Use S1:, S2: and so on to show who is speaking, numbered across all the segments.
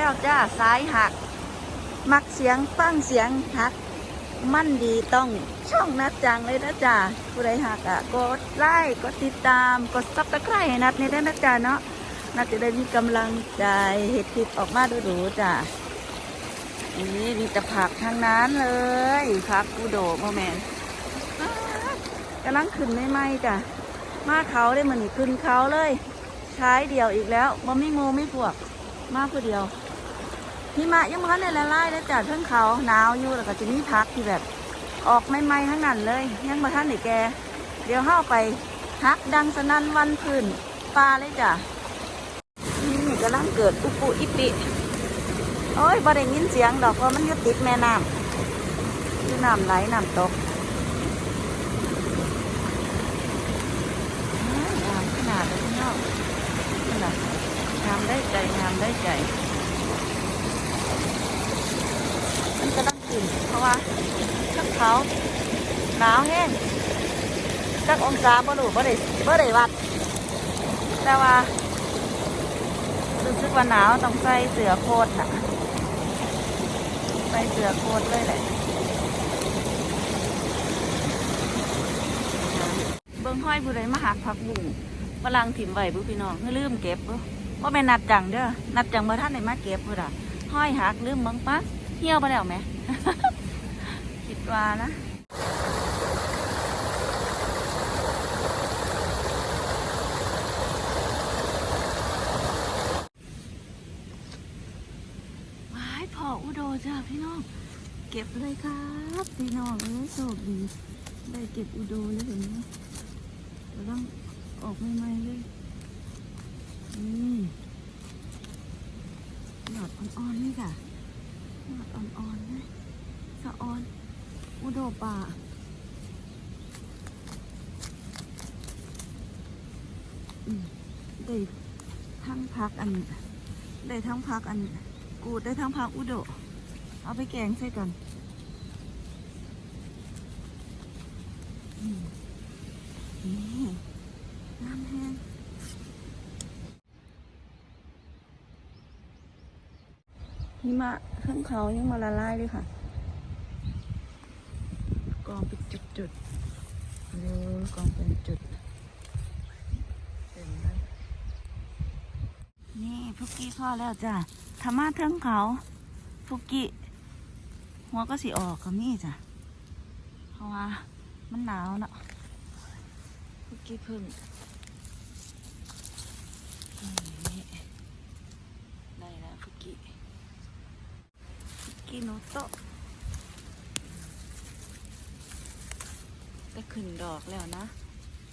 S1: แล้วจ้าสายหัก มักเสียงฟังเสียงหัก มั่นดีต้องช่องนัดจังเลยนะจ๊ะผู้ใดหักอะกดไลค์กดติดตามกดซับสไครต์ให้นัดในเด้นะจ๊ะเนาะนัดจะได้มีกำลังใจเห็ดคลิปออกมาดูๆจ้ะนี่มีแต่ผักทั้งนั้นเลยผักกูโดพ่อแมนกำลังขึ้นไม่ไหมจ้ะมาเขาได้เหมือนขึ้นเขาเลยใช้เดียวอีกแล้วบ่ไม่งูไม่พวก มาผู้เดียว หิมะยังมันในละลายแล้วจ้ะเพิ่งเขาหนาวอยู่แล้วก็จะมีพักที่แบบออกใหม่ๆทั้งนั้นเลย ยังมาท่านไหนแก เดี๋ยวเข้าไปฮักดังสนั่นวันพื้นปลาเลยจ้ะนี่กำลังเกิดอุปุอิปิโอ้ยบ่ได้ยินเสียงดอกเพราะมันอยู่ติดแม่น้ำอยู่น้ำไหลน้ำตกอ้ายงามขนาดเลยพี่น้องนี่แหละงามได้ใจงามได้ใจ มันกำลังขึ้ น เพราะว่าชักเขาหนาวแห้งจักองศาบ่รู้บ่ได้บ่ได้วัด แต่ว่ารู้สึกว่าหนาวต้องใส่เสื้อโคตรน่ะ ใส่เสื้อโคตรเลยแหละเบิ่งห้อยผู้ใดมาหักผักบุ้งฝรั่งถิ่มไว้บุพี่น้องให้ลืมเก็บบุว่าเป็นนัดจังเด้อนัดจังเมื่อท่านไหนมาเก็บบุ่ะห้อยหักลืมบังปะ เหี่ยวไปแล้วไหม คิดว่านะว้ายพออุโดจ้าพี่น้อง เก็บเลยครับพี่น้องเอ้ยโชคดีได้เก็บอุโดเลยเห็นไหมเราต้องออกใหม่ๆเลยนี่หยอดอ่อนๆนี่ค่ะ หยอดอ่อนๆนะสะออน อุดป่าอืมได้ทั้งพักอันได้ทั้งพักอัน กูได้ทั้งพักอุโดเอาไปแกงใส่กันอืมนี่น้ำแห้ง หิมะข้างเขายังมาละลายเลยค่ะ กองเป็นจุดๆเร็วกองเป็นจุดนี่พุกกี้พ่อแล้วจ้ะธรรมะเทิงเขาพุกกี้หัวก็สิออกกับนี่จ้ะ เพราะว่ามันหนาวเนาะพุกกี้พึ่งนี่ได้แล้วพุกกี้พุ กกี้โนโตะก็ขึ้นดอกแล้วนะ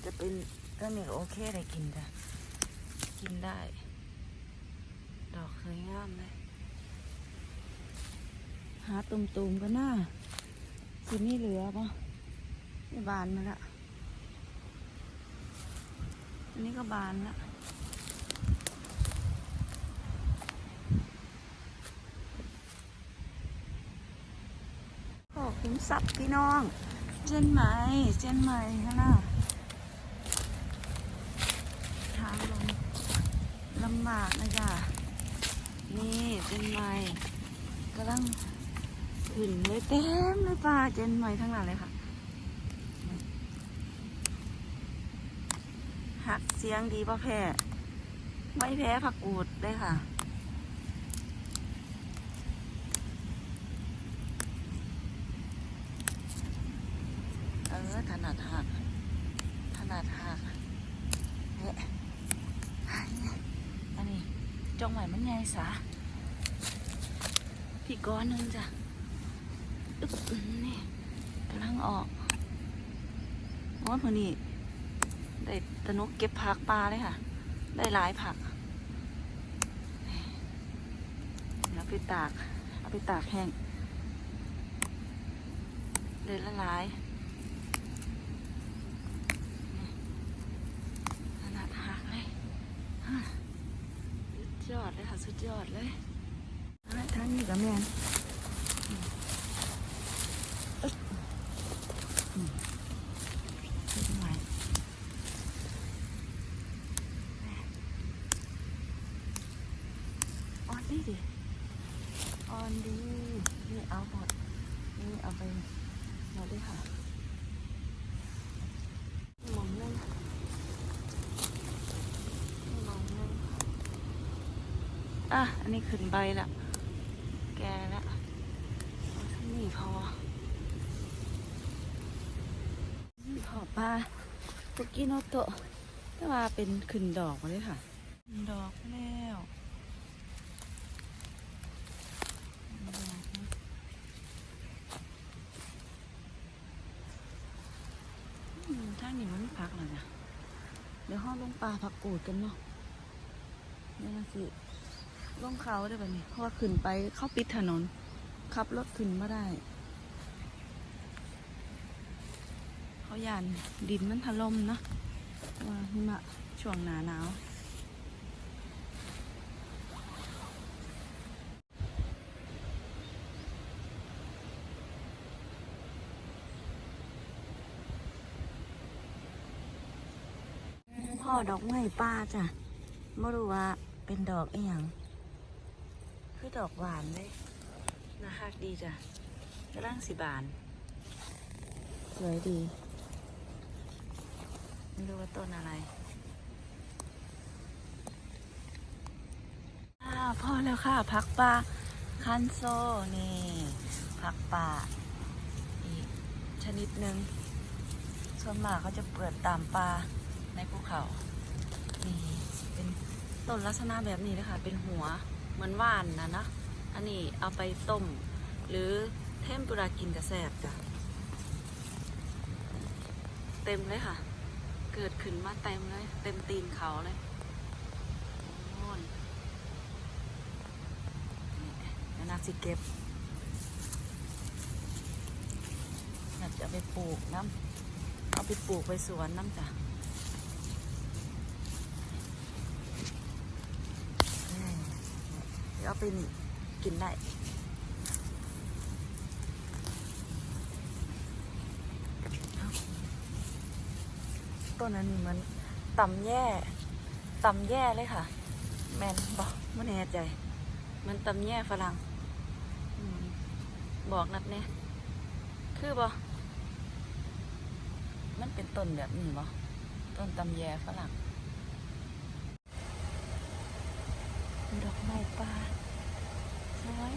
S1: จะเป็นก็มีโอเคได้กินจ้ะกินได้ ดอกสวยงามเลย หาตุ่มๆกันหน้าสิไม่เหลือปะนี่บานมาละอันนี้ก็บานละ ขอบคุณซับพี่น้องเจนไหมเจนไหมข้างหน้าทางลงลำบากนะจ๊ะนี่เจนไหมกำลังขึ้นเลยเต็มเลยป่าเจนไหมทั้งนั้นเลยค่ะหักเสียงดีป่ะแพ้ไม่แพ้ผักกูดเลยค่ะ เอถนัดหักถนัดหักเนี่ยอันนี้จองไหวมันไงสาพี่ก้อนนึงจ้ะอึ๊บนี่กำลังออกโอ้ยพอนี้ได้ตะนุกเก็บผักปลาเลยค่ะ ได้หลายผักเอาไปตาก เอาไปตากแห้งเลยละลาย ยอดเลยค่ะ สุดยอดเลยท่านนี้กับแม่ออนดีดิออนดี นี่เอาหมด นี่เอาไปหมดเลยค่ะ อะ อันนี้ขึ้นใบละ แกละเอาทั้งนี่พอ นี่พอปลาตุกิโนโตะแต่ว่าเป็นขึ้นดอกมาเลยค่ะขึ้นดอกแล้วขึ้นดอกนะอืมทางนี้มันไม่พักเลยนะ เดี๋ยวห้องลงปลาผักกูดกันเนาะเดี๋ยวมาสิ ลงเขาได้แบบนี้เพราะว่าขึ้นไปเข้าปิดถนน ขับรถขึ้นไมาได้ เขายานดินมันถล่มเนะว่าหิมะช่วงหนาหนาวพ่อดอกไม้ป้าจ้ะไม่รู้ว่าเป็นดอกอีหยัง คือดอกหวานเลยน่าฮักดีจ้ะกระลังสิบาน สวยดี ไม่รู้ว่าต้นอะไรอ่าพอแล้วค่ะ พักปลาคันโซนี่ พักป่าอีกชนิดหนึ่งส่วนมากเขาจะเปิดตามป่าในภูเขา นี่ เป็นต้นลักษณะแบบนี้นะคะ เป็นหัว เหมือนว่านนะนะ อันนี้เอาไปต้ม หรือเทมปุระกินกระแสบจ้ะเต็มเลยค่ะ เกิดขึ้นมาเต็มเลย เต็มตีนเขาเลยนาสิเก็บอยากจะเอาไปปลูกน้ำเอาไปปลูกไปสวนน้ำจ้ะ อืม เอาไปกินได้ต้นอันนี้เหมันตำแย่ตำแย่เลยค่ะ แมนบอกไม่แน่ใจ มันตำแย่ฝรั่งอบอกนัดเนี่ยคือบ่มันเป็นต้นแบบนี้บ่ต้นตำแย่ฝรั่ง ดอกไม้ป่าสวย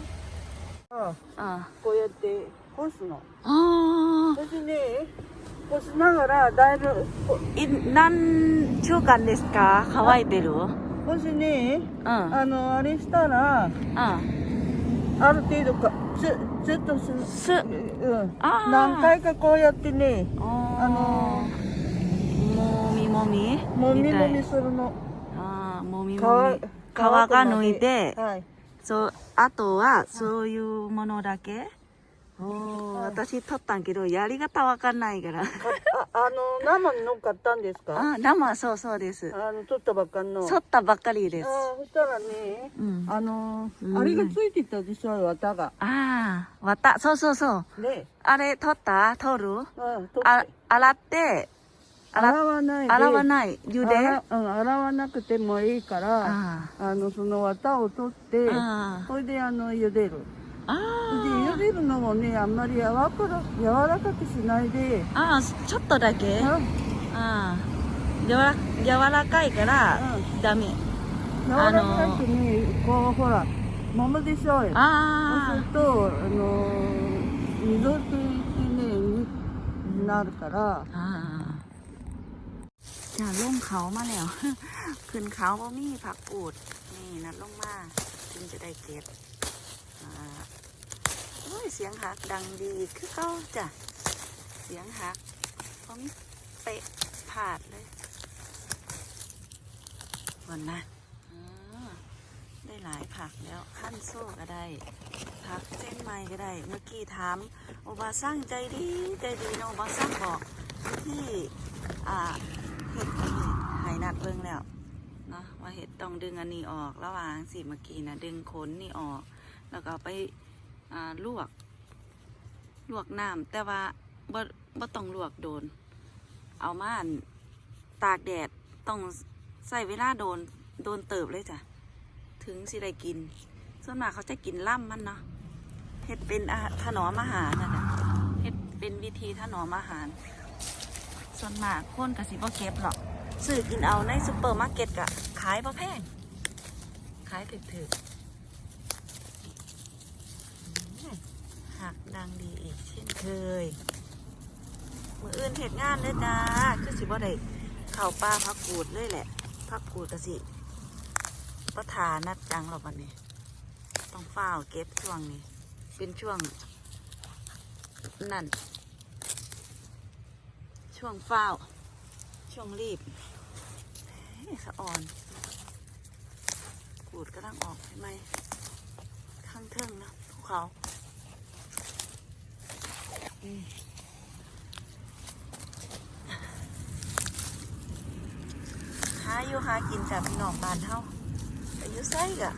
S2: あ
S1: อ่า
S2: こうやって干すの。
S1: อ๋อ
S2: そしてね、干しながらだいぶ、こ
S1: อินนั่นชูกันเดสกาคาวายเตรุ
S2: 干しね、
S1: อ่า
S2: あの、あれしたら、
S1: อ่า
S2: ある程度か、ちょ、ちょっとす、
S1: ซึ
S2: うん。
S1: あー
S2: 何回かこうやってね、
S1: อ๋อ
S2: あの
S1: โมมิโมมิ
S2: もみもみ
S1: み
S2: するの。
S1: อ่าโมมิ
S2: 皮
S1: โมมิ 皮が抜いて
S2: はい。
S1: そうあとはそういうものだけ。おー私取ったんけどやり方わかんないから。
S2: あ、あの、生に乗ったんですか？
S1: あ生そうそうです。
S2: あの、取ったばっかりの。
S1: 取ったばっかりです。
S2: あそしたらね、
S1: うん。
S2: あの、
S1: うん。
S2: あれがついてたでしょ、綿が。
S1: ああわたそうそうそう。
S2: ね。
S1: あれ取った？取る？
S2: うん、取
S1: あ洗って
S2: 洗わないで。
S1: 洗わない茹で？
S2: 洗うん、洗わなくてもいいから、あ
S1: あ。
S2: の、その綿を取って、
S1: あ
S2: それであの、茹でる。
S1: あ
S2: で、茹でるのもね、あんまり柔らか柔らかくしないで、
S1: ああちょっとだけ？
S2: うん、
S1: ああ。柔ら柔らかいからダメ。
S2: 柔らかくね、こう、ほら、揉むでしょうよ。そう
S1: あ
S2: すると、あの、溝ついてね、になるから、
S1: あああ จะลงเขามาแล้ว ขึ้นเขาบ่มีผักกูด นี่นัดลงมาจึงจะได้เก็บโอ้ยเสียงหักดังดีคือเก้าจ้ะ เสียงหักเพราะมีเตะผาดเลยก่อนนะอ่าได้หลายผักแล้วขั้นโซ่ก็ได้ผักเส้นไม้ก็ได้ เมื่อกี้ถามโอบาสร้างใจดีใจดีนะโอบาสร้างบอกวิธีอ่าเห็ดอันนี้ใหายนัด เบิ่งแล้วเนาะว่าเห็ดต้องดึงอันนี้ออกระหว่างสิเมื่อกี้นะดึงขนนี่ออก แล้วก็ไปลวก ลวกน้ำแต่ว่าบ่บ่ต้องลวกโดน เอามานตากแดดต้องใส่เวลาโดนโดนเติบเลยจ้ะถึงสิได้กิน ส่วนมากเขาจะกินล่ำมันเนาะเฮ็ดเป็นถนอมอาหารนั่ะเฮ็ดเป็นวิธีถนอมอาหาร ส่วนมากคนกสิบ่เก็บหรอก ซื้อกินเอาในซูเปอร์มาร์เก็ตกะขายบ่แพงขขายถึกๆหักดังดีอีกเช่นเคย มืออื่นเหตุงานเลยจ้าคือสิบ่ได้เข่าป้าพักกูดเลยแหละ พักกูดกะสิประธานัดจังหรอกวันนี้ ต้องเฝ้าเก็บช่วงนี้ เป็นช่วง นั่น ช่วงเฝ้า ช่วงรีบ สะอ่อนกูดก็ต้องออกใช่ไหมข้างเทิงนะภูเขาหาอยู่หากินจากพี่น้องบ้านเฮาแต่ยูไสกะ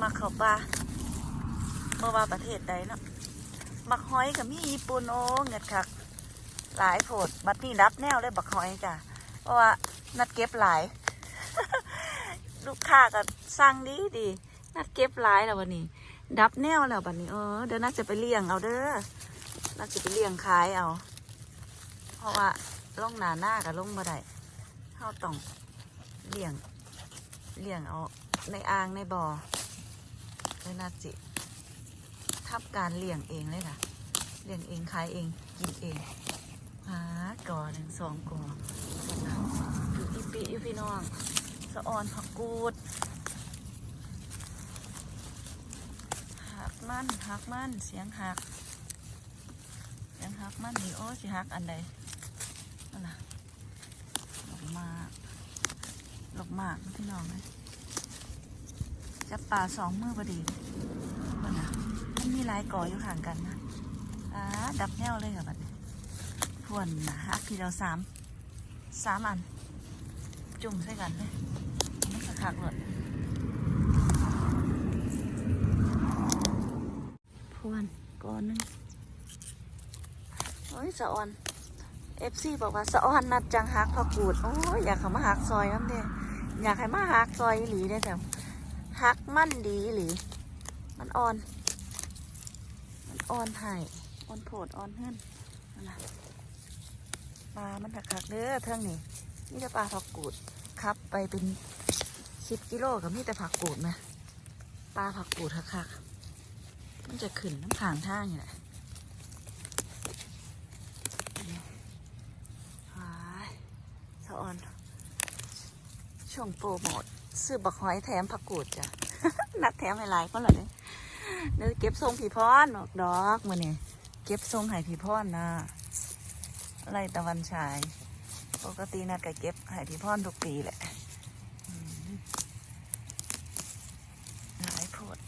S1: มาเข้าป่าเมื่อว่าประเทศใดเนาะมักหอยกับมีญี่ปุ่นโอ้เงิดคัก หลายโผดบัดนี้รับแนวเลยบักหอยจ้ะเพราะว่า นัดเก็บหลาย ลูกค้าก็สั่งดีดี นัดเก็บหลายแล้ววันนี้ ดับแนวแล้วบัดนี้เออเดี๋ยวนัดจะไปเลี้ยงเอาเด้อนัดจะไปเลี้ยงขายเอา เพราะว่าลงหนาหน้ากับลงบ่ได้เขาต้องเลี้ยงเลี้ยงเอาในอ่างในบ่อเลยนัดจิทับการเลี้ยงเองเลยค่ะเลี้ยงเองขายเองกินเองหากอหนึ่งสองก่อ ปีอยู่พี่น้อง สะออนผักกูดหักมันหักมันเสียงหักเสียงหักมันนี่โอ้สิหักอันใดนั่นน่ะหลอกมากหลอกมากพี่น้องเลยจับปลาสองมือพอดีนั่นน่ะมันมีลายก่ออยู่ห่างกันนะอ่าดับแนวเลยค่ะบัดนี้ทวนนะหักทีเดียวสามสามอัน จุ่มใส่กันเลยมันก็คักเลยพวนก่อนหนึงโอ้ยสะออนเอฟซีบอกว่าสะออนนัดจังฮักพอกูดโอ้ยอยากเขามาหักซอยน้ำเด้อยากให้มาหักซอยอีหลีได้แต่หักมั่นดีอีหลีมันอ่อน มันอ่อนไห่อ่อนโผดอ่อนเฮือนนั่นล่ะปลามันคักๆเด้อเท่งนี่ นี่จะปลาผักกูดครับไปเป็นสิบกิโลกับมีแต่ผักกูดนะปลาผักกูดคักๆมันจะขึ้นน้ำผางท่างอยู่แหละหายสะออน ช่วงโปรโมทซื้อบักหอยแถมผักกูดจ้ะ นัดแถมหลายๆก็เลยเด้อเดี๋ยวเก็บทรงผีพรออกดอกมาเนี่ยเก็บทรงไห้ผีพรนนะไรตะวันฉาย ปกตินัดก็เก็บไห้ผีพรทุกปีแหละหลายโพด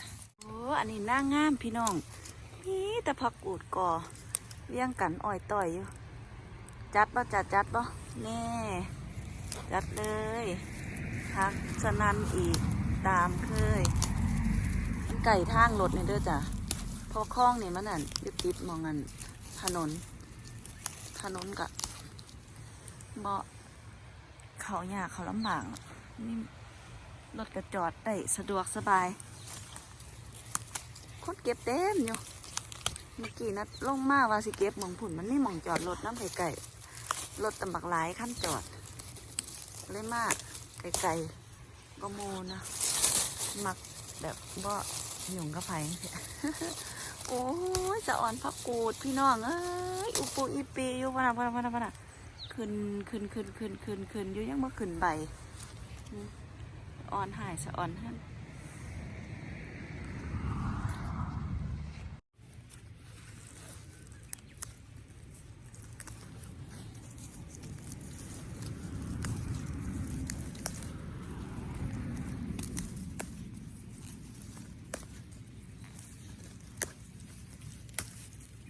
S1: โอ้อันนี้น่างามพี่น้องนี่แต่ผักกูดก่อเลี้ยงกันอ่อยต่อยอยู่ จัดบ่จัดจัดบ่แน่จัดเลยพักสนันอีกตามเคยไก่ทางรถเนี่เด้อจ้ะพอคลองนี่มันนั่นติดติดๆมองกันถนน ถนนกะ เบาเขาหยาเขาลำบากนี่รถกระจอดได้สะดวกสบาย คนเก็บเต็มอยู่ เมื่อกี้นัดลงมาว่าสิเก็บหมองผุนมันนี่มองจอดรถน้ำไก่ๆรถตำบักหลายขั้นจอด เลยมากไก่ๆก็โมนะมักแบบบ่หยุ่งกับไผ่โอ้ยจะอ่อนพักกูดพี่น้องเอ้ยอุปูอีปีอยู่พะนะพะนะพะนะพะนะ ขึ้นขึ้นขึ้นขึ้นขึ้นขึ้นอยู่ยังมาขึ้นใบอ่อนหายสะอ่อนท่าน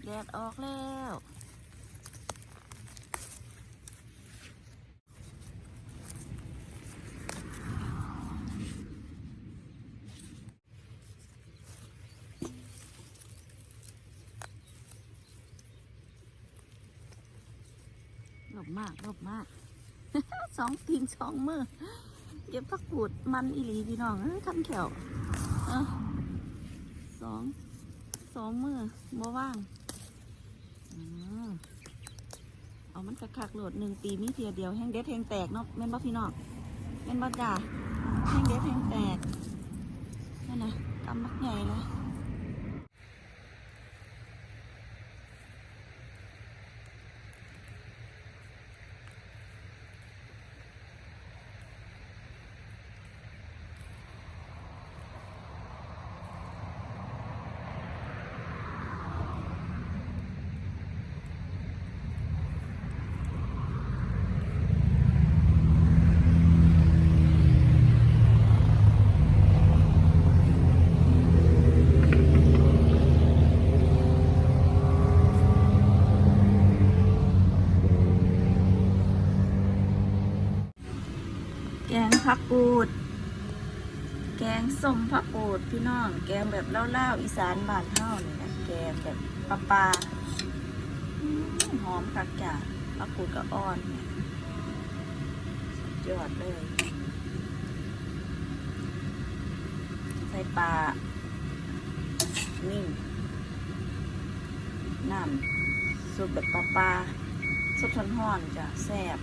S1: แดดออกแล้ว มากหลบมาก สองพิงสองมือเก็บผักกูดมันอีหลีพี่น้องทันแขวอสองสองมือบ่ว่างอเอามันกระคักโหลดหนึ่งปีมีเทียเดียวแห้งเด็ดแห้งแตกเนาะแม่นบ่พี่น้องแม่นบ่จ้าเพลงเด็ดเพลงแตกนั่นนะกำมักใหญ่เลยแกง ผักกูด แกงส้มผักกูดพี่น้อง แกงแบบเล่าๆอีสานบ้านเฮานี่นะแกงแบบปลาปลาหอมคักจ้ะผักกูดกับอ่อนเนี่ยยอดเลย ใส่ปลา นิ่งน้ำซุปแบบปลาปลาซุปทนห่อนจ้ะแซ่บ